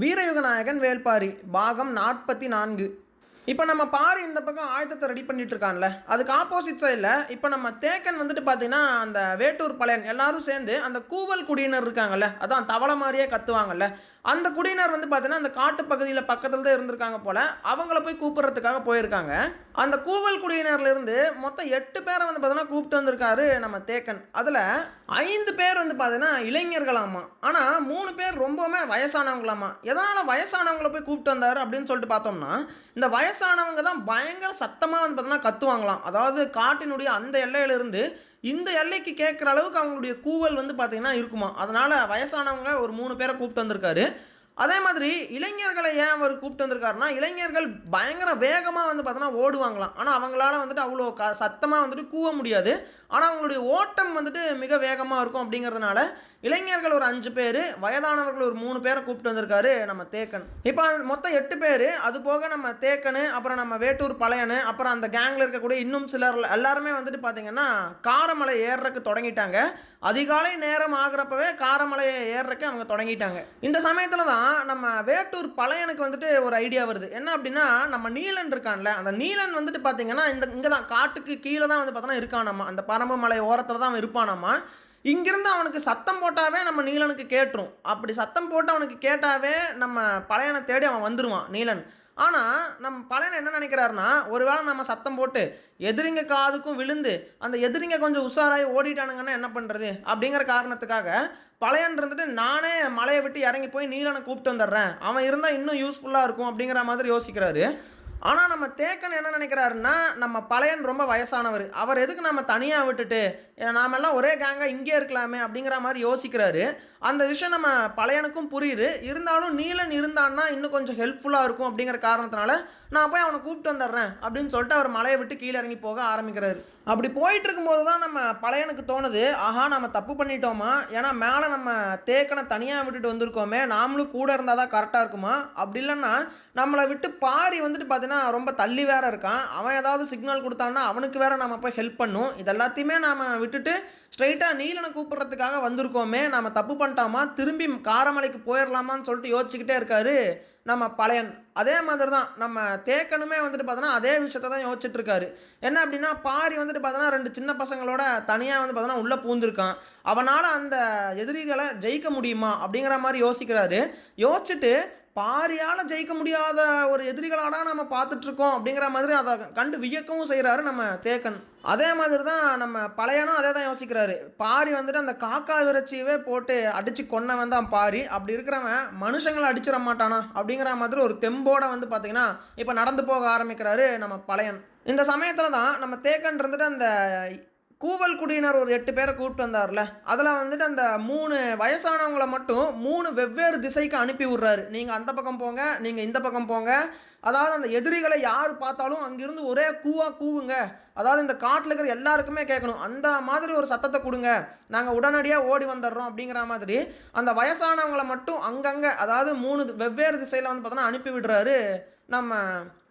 வீரயுகநாயகன் வேல்பாரி பாகம் நாற்பத்தி நான்கு இப்போ நம்ம பாரி இந்த பக்கம் ஆயுதத்தை ரெடி பண்ணிட்டு இருக்கான்ல அதுக்கு ஆப்போசிட் சைடில் இப்போ நம்ம தேக்கன் வந்துட்டு பார்த்தீங்கன்னா அந்த வேட்டூர் பழையன் எல்லாரும் சேர்ந்து அந்த கூவல் குடியினர் இருக்காங்கல்ல அதான் தவளை மாதிரியே கத்துவாங்கல்ல. அந்த குடியினர் வந்து பார்த்தீங்கன்னா அந்த காட்டு பகுதியில் பக்கத்தில் தான் இருந்திருக்காங்க போல். அவங்கள போய் கூப்பிட்றதுக்காக போயிருக்காங்க. அந்த கூவல் குடியினர்லேருந்து மொத்தம் எட்டு பேரை வந்து பார்த்தீங்கன்னா கூப்பிட்டு வந்திருக்காரு நம்ம தேக்கன். அதில் ஐந்து பேர் வந்து பார்த்தீங்கன்னா இளைஞர்களாமா. ஆனால் மூணு பேர் ரொம்பவுமே வயசானவங்களாமா. எதனால் வயசானவங்கள போய் கூப்பிட்டு வந்தார் அப்படின்னு சொல்லிட்டு பார்த்தோம்னா இந்த வயசானவங்க தான் பயங்கர சத்தமாக வந்து பார்த்தீங்கன்னா கத்துவாங்களாம். அதாவது காட்டினுடைய அந்த எல்லையிலிருந்து இந்த எல்லைக்கு கேட்குற அளவுக்கு அவங்களுடைய கூவல் வந்து பார்த்தீங்கன்னா இருக்குமா? அதனால் வயசானவங்க ஒரு மூணு பேரை கூப்பிட்டு வந்திருக்காரு. அதே மாதிரி இளைஞர்களை ஏன் அவர் கூப்பிட்டு வந்திருக்காருன்னா இளைஞர்கள் பயங்கர வேகமாக வந்து பார்த்தோன்னா ஓடுவாங்களாம். ஆனால் அவங்களால வந்துட்டு அவ்வளோ க சத்தமாக வந்துட்டு கூவ முடியாது. ஆனால் அவங்களுடைய ஓட்டம் வந்துட்டு மிக வேகமாக இருக்கும் அப்படிங்கிறதுனால இளைஞர்கள் ஒரு அஞ்சு பேர் வயதானவர்கள் ஒரு மூணு பேரை கூப்பிட்டு வந்திருக்காரு நம்ம தேக்கன். இப்போ மொத்தம் எட்டு பேர் அது போக நம்ம தேக்கனு அப்புறம் நம்ம வேட்டூர் பழையனு அப்புறம் அந்த கேங்கில் இருக்கக்கூடிய இன்னும் சிலர் எல்லாருமே வந்துட்டு பார்த்தீங்கன்னா காரமலை ஏறுறக்கு தொடங்கிட்டாங்க. அதிகாலை நேரம் ஆகிறப்பவே காரமலையை ஏறுறக்கு அவங்க தொடங்கிட்டாங்க. இந்த சமயத்தில் தான் நம்ம வேட்டூர் பழையனுக்கு வந்துட்டு ஒரு ஐடியா வருது. என்ன அப்படின்னா நம்ம நீலன் இருக்கான்ல அந்த நீலன் வந்துட்டு பார்த்தீங்கன்னா இந்த இங்கே தான் காட்டுக்கு கீழே தான் வந்து பார்த்தோன்னா இருக்கானாமா. அந்த பரம்பு மலை ஓரத்தில் தான் அவன் இருப்பானாமா. இங்கிருந்து அவனுக்கு சத்தம் போட்டாவே நம்ம நீலனுக்கு கேட்டுரும். அப்படி சத்தம் போட்டு அவனுக்கு கேட்டாவே நம்ம பழையனை தேடி அவன் வந்துடுவான் நீலன். ஆனால் நம்ம பழையன் என்ன நினைக்கிறாருன்னா ஒருவேளை நம்ம சத்தம் போட்டு எதிரிங்க காதுக்கும் விழுந்து அந்த எதிரிங்க கொஞ்சம் உஷாராகி ஓடிட்டானுங்கன்னா என்ன பண்ணுறது அப்படிங்கிற காரணத்துக்காக பழையன் இருந்துட்டு நானே மலையை விட்டு இறங்கி போய் நீலனை கூப்பிட்டு வந்துடுறேன். அவன் இருந்தால் இன்னும் யூஸ்ஃபுல்லாக இருக்கும் அப்படிங்கிற மாதிரி யோசிக்கிறாரு. ஆனால் நம்ம தேக்கன் என்ன நினைக்கிறாருன்னா நம்ம பழையன் ரொம்ப வயசானவர். அவர் எதுக்கு நம்ம தனியாக விட்டுட்டு நாமெல்லாம் ஒரே கேங்காக இங்கே இருக்கலாமே அப்படிங்கிற மாதிரி யோசிக்கிறாரு. அந்த விஷயம் நம்ம பழையனுக்கும் புரியுது. இருந்தாலும் நீலன் இருந்தான்னா இன்னும் கொஞ்சம் ஹெல்ப்ஃபுல்லாக இருக்கும் அப்படிங்கிற காரணத்தினால நான் போய் அவனை கூப்பிட்டு வந்துடுறேன் அப்படின்னு சொல்லிட்டு அவர் மலையை விட்டு கீழே இறங்கி போக ஆரம்பிக்கிறாரு. அப்படி போயிட்டு இருக்கும்போது தான் நம்ம பழையனுக்கு தோணுது. ஆஹா நம்ம தப்பு பண்ணிட்டோமா? ஏன்னா மேலே நம்ம தேக்கனை தனியாக விட்டுட்டு வந்திருக்கோமே. நாமளும் கூட இருந்தால் தான் கரெக்டாக இருக்குமா? அப்படி இல்லைன்னா நம்மளை விட்டு பாரி வந்துட்டு பார்த்தீங்கன்னா ரொம்ப தள்ளி வேற இருக்கான். அவன் ஏதாவது சிக்னல் கொடுத்தான்னா அவனுக்கு வேற நம்ம போய் ஹெல்ப் பண்ணும். இது எல்லாத்தையுமே நாம் விட்டுட்டு ஸ்ட்ரைட்டாக நீலனை கூப்பிட்றதுக்காக வந்திருக்கோமே நம்ம தப்பு பண்ணிட்டோமா? திரும்பி காரமலைக்கு போயிடலாமான்னு சொல்லிட்டு யோசிச்சுக்கிட்டே இருக்காரு நம்ம பழையன். அதே மாதிரி தான் நம்ம தேக்கனுமே வந்துட்டு பார்த்தோன்னா அதே விஷயத்த தான் யோசிச்சுட்டு இருக்காரு. என்ன அப்படின்னா பாரி வந்துட்டு பார்த்தோன்னா ரெண்டு சின்ன பசங்களோட தனியாக வந்து பார்த்தோன்னா உள்ளே பூந்திருக்கான் அவனால் அந்த எதிரிகளை ஜெயிக்க முடியுமா அப்படிங்கிற மாதிரி யோசிக்கிறாரு. யோசிச்சுட்டு பாரியால் ஜெயிக்க முடியாத ஒரு எதிரிகளாக நம்ம பார்த்துட்ருக்கோம் அப்படிங்கிற மாதிரி அதை கண்டு வியக்கவும் செய்கிறாரு நம்ம தேக்கன். அதே மாதிரி தான் நம்ம பழையனும் அதே தான் யோசிக்கிறாரு. பாரி வந்துட்டு அந்த காக்கா விரச்சியவே போட்டு அடித்து கொன்னவன் தான் பாரி. அப்படி இருக்கிறவன் மனுஷங்களை அடிச்சிட மாட்டானா அப்படிங்கிற மாதிரி ஒரு தெம்போட வந்து பார்த்திங்கன்னா இப்போ நடந்து போக ஆரம்பிக்கிறாரு நம்ம பழையன். இந்த சமயத்தில் தான் நம்ம தேக்கன் இருந்துட்டு அந்த கூவல் குடியினர் ஒரு எட்டு பேரை கூப்பிட்டு வந்தார்ல. அதில் வந்துட்டு அந்த மூணு வயசானவங்களை மட்டும் மூணு வெவ்வேறு திசைக்கு அனுப்பி விட்றாரு. நீங்கள் அந்த பக்கம் போங்க நீங்கள் இந்த பக்கம் போங்க. அதாவது அந்த எதிரிகளை யார் பார்த்தாலும் அங்கிருந்து ஒரே கூவாக கூவுங்க. அதாவது இந்த காட்டில் இருக்கிற எல்லாருக்குமே கேட்கணும். அந்த மாதிரி ஒரு சத்தத்தை கொடுங்க. நாங்கள் உடனடியாக ஓடி வந்துடுறோம் அப்படிங்கிற மாதிரி அந்த வயசானவங்களை மட்டும் அங்கங்கே அதாவது மூணு வெவ்வேறு திசையில் வந்து பார்த்தோன்னா அனுப்பி விடுறாரு நம்ம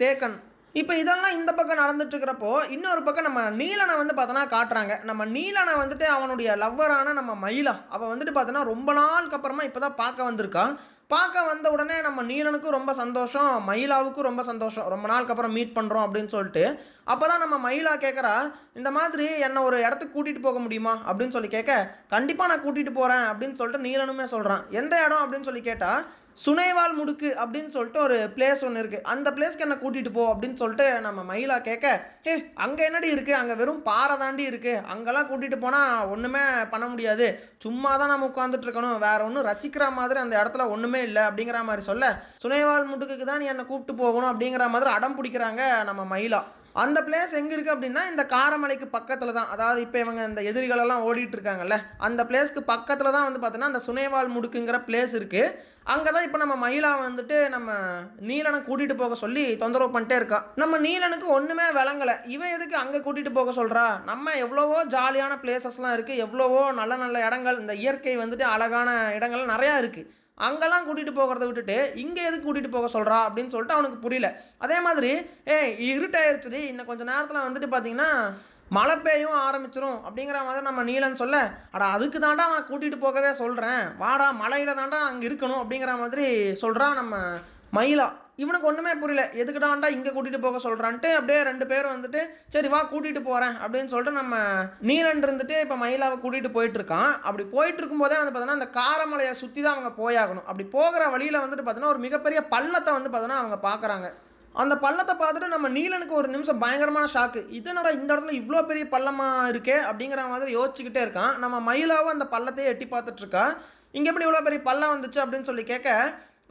தேக்கன். இப்போ இதெல்லாம் இந்த பக்கம் நடந்துட்டு இருக்கிறப்போ இன்னொரு பக்கம் நம்ம நீலனை வந்து பார்த்தோன்னா காட்டுறாங்க. நம்ம நீலனை வந்துட்டு அவனுடைய லவ்வரான நம்ம மயிலா. அவள் வந்துட்டு பார்த்தோன்னா ரொம்ப நாளுக்கு அப்புறமா இப்போ தான் பார்க்க வந்திருக்கா. பார்க்க வந்த உடனே நம்ம நீலனுக்கும் ரொம்ப சந்தோஷம் மயிலாவுக்கும் ரொம்ப சந்தோஷம். ரொம்ப நாளுக்கு அப்புறம் மீட் பண்ணுறோம் அப்படின்னு சொல்லிட்டு அப்போ தான் நம்ம மயிலா கேட்குறா இந்த மாதிரி என்னை ஒரு இடத்துக்கு கூட்டிகிட்டு போக முடியுமா? அப்படின்னு சொல்லி கேட்க கண்டிப்பாக நான் கூட்டிகிட்டு போகிறேன் அப்படின்னு சொல்லிட்டு நீலனுமே சொல்கிறான் எந்த இடம் அப்படின்னு சொல்லி கேட்டால் சுனைவால் முடுக்கு அப்படின்னு சொல்லிட்டு ஒரு பிளேஸ் ஒன்று இருக்குது அந்த பிளேஸ்க்கு என்ன கூட்டிகிட்டு போ அப்படின்னு சொல்லிட்டு நம்ம மயிலா கேட்க ஏ அங்கே என்னடி இருக்குது அங்கே வெறும் பாறை தாண்டி இருக்குது அங்கெல்லாம் கூட்டிகிட்டு போனால் ஒன்றுமே பண்ண முடியாது. சும்மா தான் நம்ம உட்காந்துட்டு இருக்கணும். வேற ஒன்றும் ரசிக்கிற மாதிரி அந்த இடத்துல ஒன்றுமே இல்லை. அப்படிங்கிற மாதிரி சொல்ல சுனைவால் முடுக்குக்கு தான் நீ என்னை கூப்பிட்டு போகணும். அப்படிங்கிற மாதிரி அடம் பிடிக்கிறாங்க நம்ம மயிலா. அந்த பிளேஸ் எங்கே இருக்குது அப்படின்னா இந்த காரமலைக்கு பக்கத்தில் தான். அதாவது இப்போ இவங்க இந்த எதிரிகளெல்லாம் ஓடிட்டு இருக்காங்கல்ல அந்த பிளேஸ்க்கு பக்கத்தில் தான் வந்து பார்த்தீங்கன்னா அந்த சுனைவால் முடுக்குங்கிற பிளேஸ் இருக்குது அங்கே தான் இப்போ நம்ம மயிலா வந்துட்டு நம்ம நீலனை கூட்டிகிட்டு போக சொல்லி தொந்தரவு பண்ணிட்டே இருக்கா. நம்ம நீலனுக்கு ஒன்றுமே விளங்கலை. இவன் எதுக்கு அங்கே கூட்டிகிட்டு போக சொல்கிறா நம்ம எவ்வளவோ ஜாலியான பிளேசஸ்லாம் இருக்குது எவ்வளவோ நல்ல நல்ல இடங்கள் இந்த இயற்கை வந்துட்டு அழகான இடங்கள் நிறையா இருக்குது அங்கெல்லாம் கூட்டிகிட்டு போகிறத விட்டுட்டு இங்கே எதுக்கு கூட்டிகிட்டு போக சொல்கிறா அப்படின்னு சொல்லிட்டு அவனுக்கு புரியல. அதே மாதிரி ஏ இருட்டாயிருச்சு இன்னும் கொஞ்சம் நேரத்தில் வந்துட்டு பார்த்தீங்கன்னா மழை பெய்யும் ஆரம்பிச்சிரும் அப்படிங்கிற மாதிரி நம்ம நீலன் சொல்ல அடா அதுக்கு தாண்டா நான் கூட்டிகிட்டு போகவே சொல்கிறேன் வாடா மழையில் தாண்டா அங்கே இருக்கணும் அப்படிங்கிற மாதிரி சொல்கிறான் நம்ம மயிலா இவனுக்கு ஒன்றுமே புரியல. எதுக்குடாண்டா இங்கே கூட்டிகிட்டு போக சொல்கிறான்ட்டு அப்படியே ரெண்டு பேரும் வந்துட்டு சரி வா கூட்டிகிட்டு போகிறேன் அப்படின்னு சொல்லிட்டு நம்ம நீலன் இருந்துட்டு இப்போ மயிலாவை கூட்டிகிட்டு போயிட்டுருக்கான் அப்படி போயிட்டு இருக்கும்போதே வந்து பார்த்தோன்னா அந்த காரமலையை சுற்றி தான் அவங்க போயாகணும். அப்படி போகிற வழியில் வந்துட்டு பார்த்தோன்னா ஒரு மிகப்பெரிய பள்ளத்தை வந்து பார்த்தோன்னா அவங்க பார்க்குறாங்க அந்த பள்ளத்தை பார்த்துட்டு நம்ம நீலனுக்கு ஒரு நிமிஷம் பயங்கரமான ஷாக்கு இதனோட இந்த இடத்துல இவ்வளோ பெரிய பள்ளமாக இருக்கே? அப்படிங்கிற மாதிரி யோசிச்சுக்கிட்டே இருக்கான். நம்ம மயிலாவும் அந்த பள்ளத்தையே எட்டி பார்த்துட்ருக்கா இங்கே எப்படி இவ்வளோ பெரிய பள்ளம் வந்துச்சு? அப்படின்னு சொல்லி கேட்க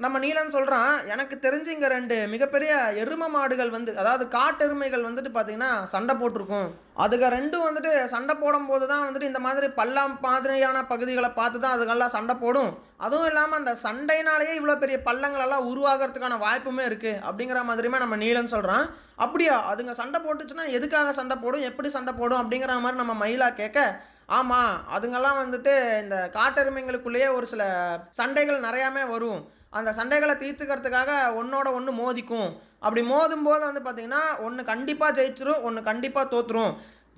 நம்ம நீலன் சொல்கிறான் எனக்கு தெரிஞ்சு இங்கே ரெண்டு மிகப்பெரிய எரும மாடுகள் வந்து அதாவது காட்டெருமைகள் வந்துட்டு பார்த்தீங்கன்னா சண்டை போட்டிருக்கும். அதுக்கு ரெண்டும் வந்துட்டு சண்டை போடும்போது தான் வந்துட்டு இந்த மாதிரி பள்ளம் மாதிரியான பகுதிகளை பார்த்து தான் அதுக்கெல்லாம் சண்டை போடும். அதுவும் இல்லாமல் அந்த சண்டையினாலேயே இவ்வளோ பெரிய பள்ளங்களெல்லாம் உருவாகிறதுக்கான வாய்ப்புமே இருக்குது அப்படிங்கிற மாதிரியுமே நம்ம நீலன் சொல்கிறான் அப்படியா? அதுங்க சண்டை போட்டுச்சுன்னா எதுக்காக சண்டை போடும்? எப்படி சண்டை போடும்? அப்படிங்கிற மாதிரி நம்ம மயிலா கேட்க ஆமாம் அதுங்கெல்லாம் வந்துட்டு இந்த காட்டெருமைங்களுக்குள்ளேயே ஒரு சில சண்டைகள் நிறையாமே வரும். அந்த சண்டைகளை தீர்த்துக்கிறதுக்காக ஒன்றோட ஒன்று மோதிக்கும். அப்படி மோதும் போது வந்து பார்த்திங்கன்னா ஒன்று கண்டிப்பாக ஜெயிச்சிரும் ஒன்று கண்டிப்பாக தோற்றுரும்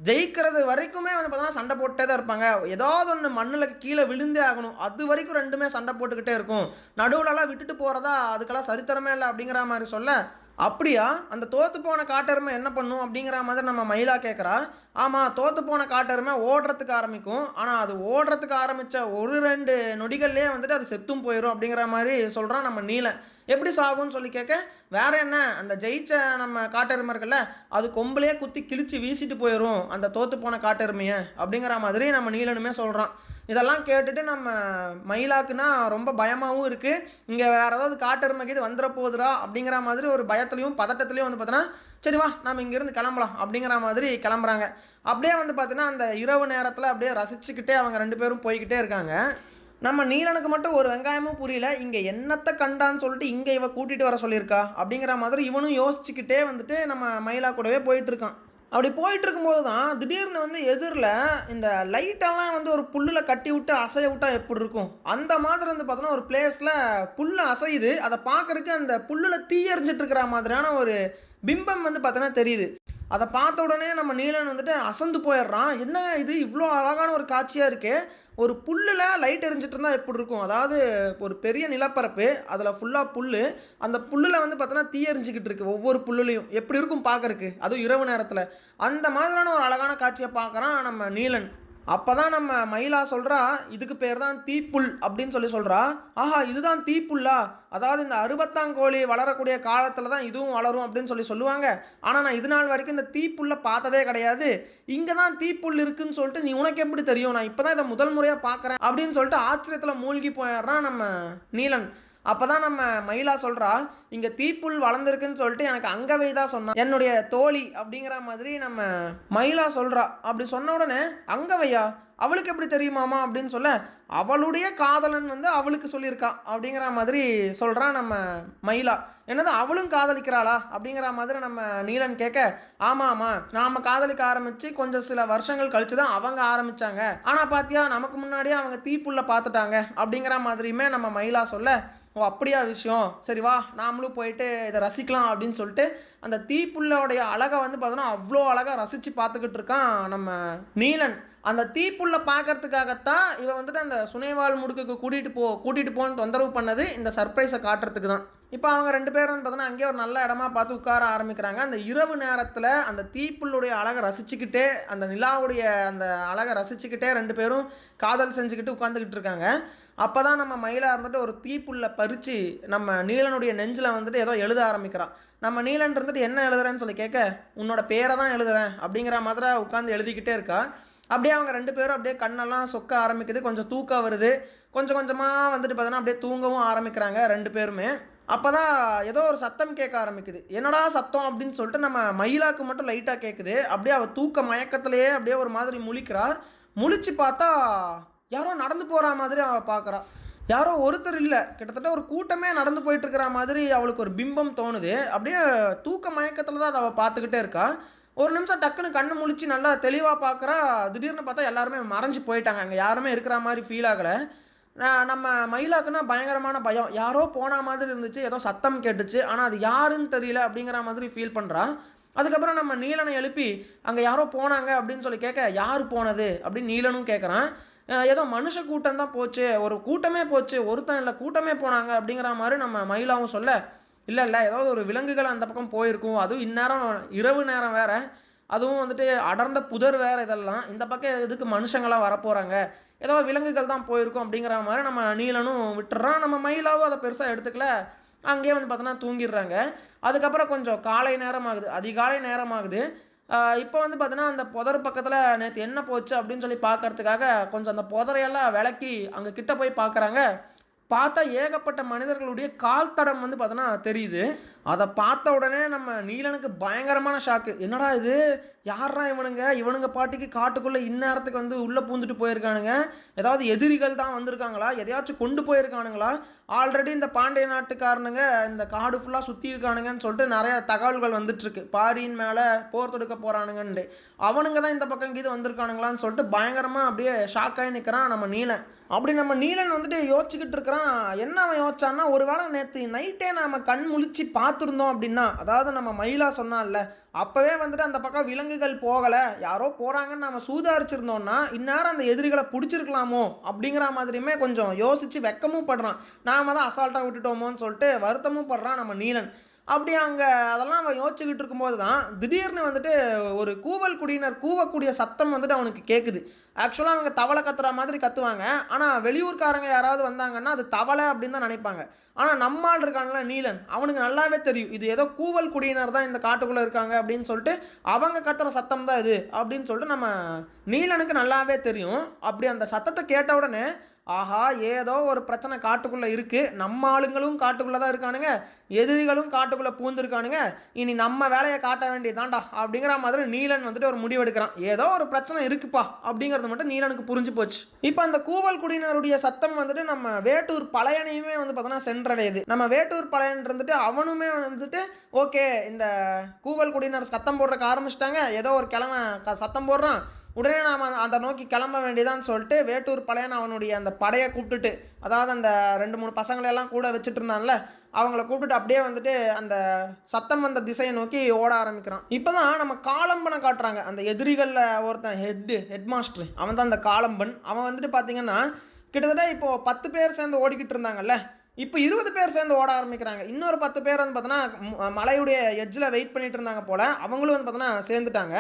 ஜெயிக்கிறது வரைக்குமே வந்து பார்த்தோன்னா சண்டை போட்டே தான் இருப்பாங்க. ஏதாவது ஒன்று மண்ணில் கீழே விழுந்தே ஆகணும். அது வரைக்கும் ரெண்டுமே சண்டை போட்டுக்கிட்டே இருக்கும். நடுவுலலாம் விட்டுட்டு போகிறதா அதுக்கெல்லாம் சரித்திரமே இல்லை அப்படிங்கிற மாதிரி சொல்ல அப்படியா? அந்த தோற்று போன காட்டெருமை என்ன பண்ணும் அப்படிங்கிற மாதிரி நம்ம மயிலா கேட்குறா ஆமாம் தோற்று போன காட்டெருமை ஓடுறதுக்கு ஆரம்பிக்கும். ஆனால் அது ஓடுறதுக்கு ஆரம்பித்த ஒரு ரெண்டு நொடிகள்லேயே வந்துட்டு அது செத்தும் போயிடும் அப்படிங்கிற மாதிரி சொல்கிறான் நம்ம நீலன் எப்படி சாகும்னு சொல்லி கேட்க வேற என்ன? அந்த ஜெயிச்ச நம்ம காட்டெருமை இருக்குல்ல அது கொம்புலேயே குத்தி கிழிச்சு வீசிட்டு போயிடும் அந்த தோற்று போன காட்டெருமையை அப்படிங்கிற மாதிரி நம்ம நீலனுமே சொல்கிறான் இதெல்லாம் கேட்டுட்டு நம்ம மயிலாக்குன்னா ரொம்ப பயமாகவும் இருக்குது இங்கே வேறு ஏதாவது காட்டெருமைக்கு இது வந்துட போகுதுடா அப்படிங்கிற மாதிரி ஒரு பயத்துலையும் பதட்டத்துலையும் வந்து பார்த்தோன்னா சரி வா நம்ம இங்கேருந்து கிளம்பலாம் அப்படிங்கிற மாதிரி கிளம்புறாங்க. அப்படியே வந்து பார்த்தீங்கன்னா அந்த இரவு நேரத்தில் அப்படியே ரசிச்சுக்கிட்டே அவங்க ரெண்டு பேரும் போய்கிட்டே இருக்காங்க. நம்ம நீலனுக்கு மட்டும் ஒரு வெங்காயமும் புரியல. இங்கே என்னத்தை கண்டான்னு சொல்லிட்டு இங்கே இவ கூட்டிகிட்டு வர சொல்லியிருக்கா அப்படிங்கிற மாதிரி இவனும் யோசிச்சுக்கிட்டே வந்துட்டு நம்ம மயிலா கூடவே போயிட்டுருக்கான் அப்படி போயிட்டு இருக்கும்போது தான் திடீர்னு வந்து எதிரில் இந்த லைட்டெல்லாம் வந்து ஒரு புல்லில் கட்டி விட்டு அசைய விட்டா எப்படி இருக்கும்? அந்த மாதிரி வந்து பார்த்தோன்னா ஒரு பிளேஸில் புல் அசையுது. அதை பார்க்குறக்கு அந்த புல்லில் தீயறிஞ்சிட்டு இருக்கிற மாதிரியான ஒரு பிம்பம் வந்து பார்த்தோன்னா தெரியுது. அதை பார்த்த உடனே நம்ம நீலன் வந்துட்டு அசந்து போயிடுறான். என்ன இது? இவ்வளோ அழகான ஒரு காட்சியாக இருக்கே. ஒரு புல்லில் லைட் எரிஞ்சிட்டு இருந்தால் எப்படி இருக்கும்? அதாவது ஒரு பெரிய நிலப்பரப்பு அதில் ஃபுல்லாக புல் அந்த புல்லில் வந்து பார்த்தோன்னா தீ எரிஞ்சிக்கிட்டு இருக்குது ஒவ்வொரு புல்லுலையும். எப்படி இருக்கும் பார்க்கறக்கு அதுவும் இரவு நேரத்தில். அந்த மாதிரியான ஒரு அழகான காட்சியை பார்க்குறான் நம்ம நீலன். அப்போ தான் நம்ம மயிலா சொல்கிறா இதுக்கு பேர் தான் தீப்புல் அப்படின்னு சொல்லி சொல்கிறா ஆஹா இதுதான் தீப்புல்லா? அதாவது இந்த அறுபத்தாங்கோழி வளரக்கூடிய காலத்தில் தான் இதுவும் வளரும் அப்படின்னு சொல்லி சொல்லுவாங்க. ஆனால் நான் இது நாள் வரைக்கும் இந்த தீப்புல்லை பார்த்ததே கிடையாது. இங்கே தான் தீப்புல் இருக்குன்னு சொல்லிட்டு நீ உனக்கு எப்படி தெரியும்? நான் இப்போ தான் இதை முதல் முறையாக பார்க்குறேன் அப்படின்னு சொல்லிட்டு ஆச்சரியத்தில் மூழ்கி போயிடுறான் நம்ம நீலன். அப்போ தான் நம்ம மயிலா சொல்கிறா இங்கே தீப்புல் வளர்ந்துருக்குன்னு சொல்லிட்டு எனக்கு அங்கவை தான் சொன்னான். என்னுடைய தோழி அப்படிங்கிற மாதிரி நம்ம மயிலா சொல்கிறா அப்படி சொன்ன உடனே அங்கவையா அவளுக்கு எப்படி தெரியுமாமா? அப்படின்னு சொல்ல அவளுடைய காதலன் வந்து அவளுக்கு சொல்லியிருக்கான் அப்படிங்கிற மாதிரி சொல்கிறான் நம்ம மயிலா. என்னது அவளும் காதலிக்கிறாளா? அப்படிங்கிற மாதிரி நம்ம நீலன் கேட்க ஆமாம் ஆமாம் நாம் காதலிக்க ஆரம்பித்து கொஞ்சம் சில வருஷங்கள் கழிச்சு தான் அவங்க ஆரம்பித்தாங்க ஆனால் பார்த்தியா நமக்கு முன்னாடியே அவங்க தீப்புள்ள பார்த்துட்டாங்க அப்படிங்கிற மாதிரியுமே நம்ம மயிலா சொல்ல ஓ அப்படியா விஷயம். சரி வா நாமளும் போயிட்டு இதை ரசிக்கலாம் அப்படின்னு சொல்லிட்டு அந்த தீப்புள்ளோடைய அழகை வந்து பார்த்தோன்னா அவ்வளோ அழகாக ரசித்து பார்த்துக்கிட்டு இருக்கான் நம்ம நீலன். அந்த தீப்புள்ள பார்க்கறதுக்காகத்தான் இவன் வந்துட்டு அந்த சுனைவால் முடுக்குக்கு கூட்டிகிட்டு போ கூட்டிகிட்டு போன்னு தொந்தரவு பண்ணது இந்த சர்ப்ரைஸை காட்டுறதுக்கு தான். இப்போ அவங்க ரெண்டு பேரும் வந்து பார்த்தோன்னா அங்கேயே ஒரு நல்ல இடமா பார்த்து உட்கார ஆரம்பிக்கிறாங்க. அந்த இரவு நேரத்தில் அந்த தீப்புள்ளுடைய அழகை ரசிச்சுக்கிட்டே அந்த நிலாவுடைய அந்த அழகை ரசிச்சுக்கிட்டே ரெண்டு பேரும் காதல் செஞ்சுக்கிட்டு உட்காந்துக்கிட்டு இருக்காங்க. அப்போ தான் நம்ம மயிலாக இருந்துட்டு ஒரு தீப்புள்ள பறித்து நம்ம நீலனுடைய நெஞ்சில் வந்துட்டு ஏதோ எழுத ஆரம்பிக்கிறான். நம்ம நீலன் இருந்துட்டு என்ன எழுதுறேன்னு சொல்லி கேட்க உன்னோட பேரை தான் எழுதுறேன் அப்படிங்கிற மாதிரி உட்காந்து எழுதிக்கிட்டே இருக்கா. அப்படியே அவங்க ரெண்டு பேரும் அப்படியே கண்ணெல்லாம் சொக்க ஆரம்பிக்குது. கொஞ்சம் தூக்கம் வருது. கொஞ்சம் கொஞ்சமாக வந்துட்டு பார்த்தோன்னா அப்படியே தூங்கவும் ஆரம்பிக்கிறாங்க ரெண்டு பேருமே. அப்போ தான் ஏதோ ஒரு சத்தம் கேட்க ஆரம்பிக்குது. என்னடா சத்தம்? அப்படின்னு சொல்லிட்டு நம்ம மயிலாக்கு மட்டும் லைட்டாக கேட்குது அப்படியே அவள் தூக்க மயக்கத்துலேயே அப்படியே ஒரு மாதிரி முழிக்கிறா. முழிச்சு பார்த்தா யாரோ நடந்து போகிற மாதிரி அவள் பார்க்குறா யாரோ ஒருத்தர் இல்லை. கிட்டத்தட்ட ஒரு கூட்டமே நடந்து போயிட்டுருக்கிற மாதிரி அவளுக்கு ஒரு பிம்பம் தோணுது. அப்படியே தூக்க மயக்கத்தில் தான் அதை அவள் பார்த்துக்கிட்டே இருக்கா. ஒரு நிமிஷம் டக்குன்னு கண்ணு முழிச்சு நல்லா தெளிவாக பார்க்குறா திடீர்னு பார்த்தா எல்லாருமே மறைஞ்சு போயிட்டாங்க. அங்கே யாருமே இருக்கிற மாதிரி ஃபீல் ஆகலை. நம்ம மயிலாக்குன்னா பயங்கரமான பயம். யாரோ போன மாதிரி இருந்துச்சு. ஏதோ சத்தம் கேட்டுச்சு. ஆனால் அது யாருன்னு தெரியல அப்படிங்கிற மாதிரி ஃபீல் பண்ணுறா அதுக்கப்புறம் நம்ம நீலனை எழுப்பி அங்கே யாரோ போனாங்க அப்படின்னு சொல்லி கேட்க யார் போனது? அப்படின்னு நீலனும் கேட்குறான் ஏதோ மனுஷ கூட்டம் தான் போச்சு. ஒரு கூட்டமே போச்சு. ஒருத்தன் இல்லை கூட்டமே போனாங்க அப்படிங்கிற மாதிரி நம்ம மயிலாவும் சொல்ல இல்லை இல்லை ஏதாவது ஒரு விலங்குகள் அந்த பக்கம் போயிருக்கும். அதுவும் இந்நேரம் இரவு நேரம் வேற. அதுவும் வந்துட்டு அடர்ந்த புதர் வேறு இதெல்லாம். இந்த பக்கம் இதுக்கு மனுஷங்களாக வரப்போகிறாங்க ஏதோ விலங்குகள் தான் போயிருக்கும். அப்படிங்கிற மாதிரி நம்ம நீலனும் விட்டுறான். நம்ம மயிலாவும் அதை பெருசாக எடுத்துக்கல. அங்கேயே வந்து பார்த்தோன்னா தூங்கிடுறாங்க. அதுக்கப்புறம் கொஞ்சம் காலை நேரம் ஆகுது. அதிகாலை நேரம் ஆகுது. இப்போ வந்து பார்த்தீங்கன்னா அந்த புதர் பக்கத்தில் நேற்று என்ன போச்சு அப்படின்னு சொல்லி பார்க்கறதுக்காக கொஞ்சம் அந்த புதரையெல்லாம் விளக்கி அங்கே கிட்ட போய் பார்க்குறாங்க பார்த்தா ஏகப்பட்ட மனிதர்களுடைய கால் தடம் வந்து பார்த்தோன்னா தெரியுது. அதை பார்த்த உடனே நம்ம நீலனுக்கு பயங்கரமான ஷாக்கு என்னடா இது? யாரா இவனுங்க? இவனுங்க பாட்டிக்கு காட்டுக்குள்ளே இந்நேரத்துக்கு வந்து உள்ளே பூந்துட்டு போயிருக்கானுங்க. ஏதாவது எதிரிகள் தான் வந்திருக்காங்களா? எதையாச்சும் கொண்டு போயிருக்கானுங்களா? ஆல்ரெடி இந்த பாண்டிய நாட்டுக்காரனுங்க இந்த காடு ஃபுல்லாக சுற்றி இருக்கானுங்கன்னு சொல்லிட்டு நிறைய தகவல்கள் வந்துட்டுருக்கு. பாரியின் மேலே போர் தொடுக்க போகிறானுங்கன்ட்டு அவனுங்க தான் இந்த பக்கம் கீது வந்திருக்கானுங்களான்னு சொல்லிட்டு பயங்கரமாக அப்படியே ஷாக்காகி நிற்கிறான் நம்ம நீலன். அப்படி நம்ம நீலன் வந்துட்டு யோசிச்சுக்கிட்டு இருக்கிறான். என்ன அவன் யோசிச்சான்னா ஒரு வேளை நேற்று நைட்டே நாம் கண் முழிச்சு பார்த்துருந்தோம் அப்படின்னா அதாவது நம்ம மயிலா சொன்னான்ல அப்போவே வந்துட்டு அந்த பக்கம் விலங்குகள் போகலை. யாரோ போகிறாங்கன்னு நம்ம சூதாரிச்சிருந்தோம்னா இந்நேரம் அந்த எதிரிகளை பிடிச்சிருக்கலாமோ அப்படிங்கிற மாதிரியுமே கொஞ்சம் யோசித்து வெக்கமும் படுறான். நாம் தான் அசால்ட்டாக விட்டுட்டோமோன்னு சொல்லிட்டு வருத்தமும் படுறான் நம்ம நீலன். அப்படி அங்கே அதெல்லாம் அவன் யோசிச்சுக்கிட்டு இருக்கும்போது தான் திடீர்னு வந்துட்டு ஒரு கூவல் குடியினர் கூவக்கூடிய சத்தம் வந்துட்டு அவனுக்கு கேட்குது ஆக்சுவலாக அவங்க தவளை கத்துற மாதிரி கத்துவாங்க. ஆனால் வெளியூர்காரங்க யாராவது வந்தாங்கன்னா அது தவளை அப்படின்னு தான் நினைப்பாங்க. ஆனால் நம்மால் இருக்கான்ல நீலன். அவனுக்கு நல்லாவே தெரியும். இது ஏதோ கூவல் குடியினர் தான் இந்த காட்டுக்குள்ளே இருக்காங்க அப்படின்னு சொல்லிட்டு அவங்க கத்துற சத்தம் தான் இது அப்படின்னு சொல்லிட்டு நம்ம நீலனுக்கு நல்லாவே தெரியும். அப்படி அந்த சத்தத்தை கேட்ட உடனே ஆஹா ஏதோ ஒரு பிரச்சனை காட்டுக்குள்ளே இருக்குது நம்ம ஆளுங்களும் காட்டுக்குள்ளே தான் இருக்கானுங்க. எதிரிகளும் காட்டுக்குள்ளே பூந்துருக்கானுங்க இனி நம்ம வேலையை காட்ட வேண்டியதாண்டா அப்படிங்கிற மாதிரி நீலன் வந்துட்டு ஒரு முடிவெடுக்கிறான் ஏதோ ஒரு பிரச்சனை இருக்குப்பா அப்படிங்கிறது மட்டும் நீலனுக்கு புரிஞ்சு போச்சு. இப்போ அந்த கூவல் குடியினருடைய சத்தம் வந்துட்டு நம்ம வேட்டூர் பழையனையுமே வந்து பார்த்தோன்னா சென்றடையுது. நம்ம வேட்டூர் பழையன் இருந்துட்டு அவனுமே வந்துட்டு ஓகே இந்த கூவல் குடியினர் சத்தம் போடுறக்கு ஆரம்பிச்சிட்டாங்க. ஏதோ ஒரு கிழமை க- சத்தம் போடுறான். உடனே நாம் அந்த நோக்கி கிளம்ப வேண்டியதான்னு சொல்லிட்டு வேட்டூர் பழையன் அவனுடைய அந்த படையை கூப்பிட்டுட்டு அதாவது அந்த ரெண்டு மூணு பசங்களை எல்லாம் கூட வச்சுட்டு இருந்தான்ல அவங்கள கூப்பிட்டுட்டு அப்படியே வந்துட்டு அந்த சத்தம் வந்த திசையை நோக்கி ஓட ஆரம்பிக்கிறான். இப்போ தான் நம்ம காலம்பனை காட்டுறாங்க. அந்த எதிரிகளில் ஒருத்தன் ஹெட்டு ஹெட் மாஸ்டர் அவன் தான் அந்த காலம்பன். அவன் வந்துட்டு பார்த்தீங்கன்னா கிட்டத்தட்ட இப்போது பத்து பேர் சேர்ந்து ஓடிக்கிட்டு இருந்தாங்கல்ல இப்போ இருபது பேர் சேர்ந்து ஓட ஆரம்பிக்கிறாங்க. இன்னொரு பத்து பேர் வந்து பார்த்தோன்னா ம- மலையுடைய எஜ்ஜில் வெயிட் பண்ணிட்டு இருந்தாங்க போல் அவங்களும் வந்து பார்த்தோன்னா சேர்ந்துட்டாங்க.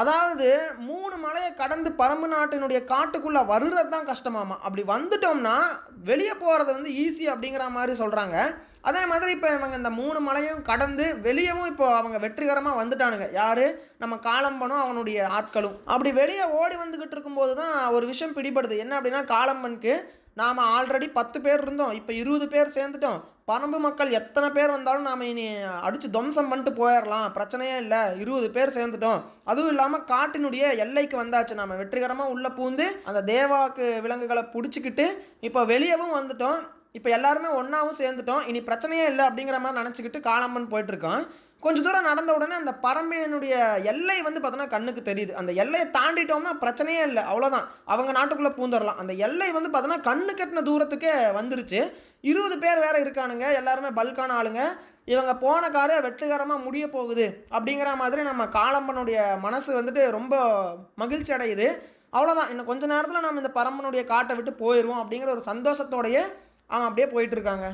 அதாவது மூணு மலையை கடந்து பரம்பு நாட்டினுடைய காட்டுக்குள்ளே வருறது தான் கஷ்டமாமா. அப்படி வந்துட்டோம்னா வெளியே போகிறது வந்து ஈஸி அப்படிங்கிற மாதிரி சொல்கிறாங்க அதே மாதிரி இப்போ இவங்க இந்த மூணு மலையும் கடந்து வெளியவும் இப்போ அவங்க வெற்றிகரமாக வந்துட்டானுங்க. யார்? நம்ம காலம்பனும் அவனுடைய ஆட்களும். அப்படி வெளியே ஓடி வந்துக்கிட்டு இருக்கும்போது தான் ஒரு விஷயம் பிடிபடுது. என்ன அப்படின்னா காலம்பனுக்கு நாம் ஆல்ரெடி பத்து பேர் இருந்தோம். இப்போ இருபது பேர் சேர்ந்துட்டோம். பரம்பு மக்கள் எத்தனை பேர் வந்தாலும் நாம் இனி அடித்து துவம்சம் பண்ணிட்டு போயிடலாம் பிரச்சனையே இல்லை. இருபது பேர் சேர்ந்துட்டோம். அதுவும் இல்லாமல் காட்டினுடைய எல்லைக்கு வந்தாச்சு. நாம் வெற்றிகரமாக உள்ளே பூந்து அந்த தேவாக்கு விலங்குகளை பிடிச்சிக்கிட்டு இப்போ வெளியவும் வந்துட்டோம். இப்போ எல்லாருமே ஒன்றாவும் சேர்ந்துட்டோம். இனி பிரச்சனையே இல்லை அப்படிங்கிற மாதிரி நினச்சிக்கிட்டு காலம்பன் போயிட்டுருக்கோம் கொஞ்ச தூரம் நடந்த உடனே அந்த பரம்பையனுடைய எல்லை வந்து பார்த்தோன்னா கண்ணுக்கு தெரியுது. அந்த எல்லையை தாண்டிட்டோம்னா பிரச்சனையே இல்லை. அவ்வளோதான் அவங்க நாட்டுக்குள்ளே பூந்துடலாம் அந்த எல்லை வந்து பார்த்தோன்னா கண்ணு கட்டின தூரத்துக்கே வந்துருச்சு. இருபது பேர் வேற இருக்கானுங்க. எல்லாருமே பல்கான ஆளுங்க. இவங்க போன காரே வெற்றிகரமாக முடிய போகுது அப்படிங்கிற மாதிரி நம்ம காலம்பனுடைய மனசு வந்துட்டு ரொம்ப மகிழ்ச்சி அடையுது. அவ்வளோதான் இன்னும் கொஞ்ச நேரத்தில் நம்ம இந்த பரம்பனுடைய காட்டை விட்டு போயிடுவோம் அப்படிங்கிற ஒரு சந்தோஷத்தோடையே அவன் அப்படியே போயிட்டு இருக்காங்க.